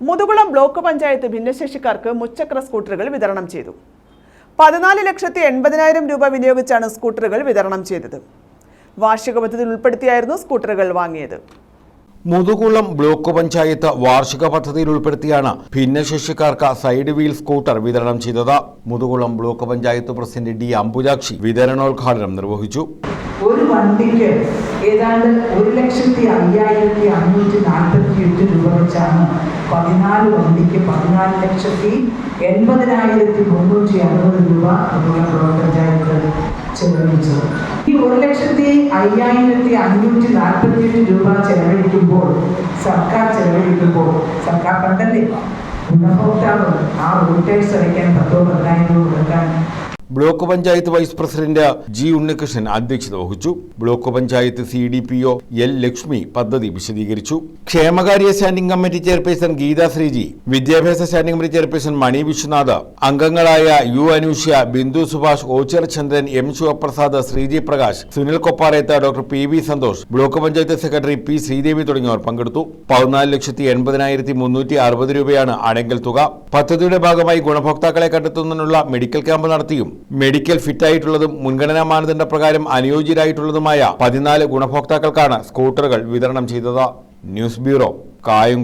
Muthukulam block panchayat ഭിന്നശേഷിക്കാർക്ക് മുച്ചക്ര സ്കൂട്ടറുകൾ വിതരണം ചെയ്തു. പതിനാല് ലക്ഷത്തി എൺപതിനായിരം രൂപ വിനിയോഗിച്ചാണ് സ്കൂട്ടറുകൾ വിതരണം ചെയ്തത്. വാർഷിക പദ്ധതിയിൽ ഉൾപ്പെടുത്തിയായിരുന്നു സ്കൂട്ടറുകൾ വാങ്ങിയത്. മുതുകുളം ബ്ലോക്ക് പഞ്ചായത്ത് വാർഷിക പദ്ധതിയിൽ ഉൾപ്പെടുത്തിയാണ് ഭിന്നശേഷിക്കാർക്ക് സൈഡ് വീൽ സ്കൂട്ടർ വിതരണം ചെയ്തത്. Muthukulam block panchayat president D Ambujakshi വിതരണോദ്ഘാടനം നിർവഹിച്ചു. ഒരു വണ്ടിക്ക് ഏതാണ്ട് ഒരു ലക്ഷത്തി അയ്യായിരത്തി അഞ്ഞൂറ്റി നാൽപ്പത്തി എട്ട് രൂപ വെച്ചാണ് പതിനാല് വണ്ടിക്ക് പതിനാല് ലക്ഷത്തി എൺപതിനായിരത്തി മുന്നൂറ്റി അറുപത് രൂപ നമ്മുടെ ബ്ലോക്ക് പഞ്ചായത്ത് ചെലവഴിച്ചത്. ഈ ഒരു ലക്ഷത്തി അയ്യായിരത്തി അഞ്ഞൂറ്റി നാൽപ്പത്തി എട്ട് രൂപ ചെലവഴിക്കുമ്പോൾ സർക്കാർ ചെലവഴിക്കുമ്പോൾ സർക്കാർ ഫണ്ടല്ലേ? ഗുണഭോക്താവ് ആ വോട്ടേഴ്സ് അടയ്ക്കാൻ പത്തോ പതിനായിരം കൊടുക്കാൻ block panchayat vice president G Unnikrishnan അധ്യക്ഷത വഹിച്ചു. Block panchayat C D P O L Lakshmi പദ്ധതി വിശദീകരിച്ചു. ക്ഷേമകാര്യ standing committee chairperson Geetha Sreeji വിദ്യാഭ്യാസ standing committee chairperson Mani Viswanath അംഗങ്ങളായ U Anushya Bindu Subhash Ochira Chandran M Sivaprasad Sreeji Prakash Sunil Kopparayathu doctor P V Santhosh block panchayat secretary P Sreedevi തുടങ്ങിയവർ പങ്കെടുത്തു. പതിനാല് ലക്ഷത്തി എൺപതിനായിരത്തി മുന്നൂറ്റി അറുപത് രൂപയാണ് അടങ്കൽ തുക. പദ്ധതിയുടെ ഭാഗമായി ഗുണഭോക്താക്കളെ കണ്ടെത്തുന്നതിനുള്ള മെഡിക്കൽ ക്യാമ്പ് നടത്തിയും മെഡിക്കൽ ഫിറ്റായിട്ടുള്ളതും മുൻഗണനാ മാനദണ്ഡ പ്രകാരം അനുയോജ്യരായിട്ടുള്ളതുമായ പതിനാല് ഗുണഭോക്താക്കൾക്കാണ് സ്കൂട്ടറുകൾ വിതരണം ചെയ്തത്. News bureau Kayamkulam.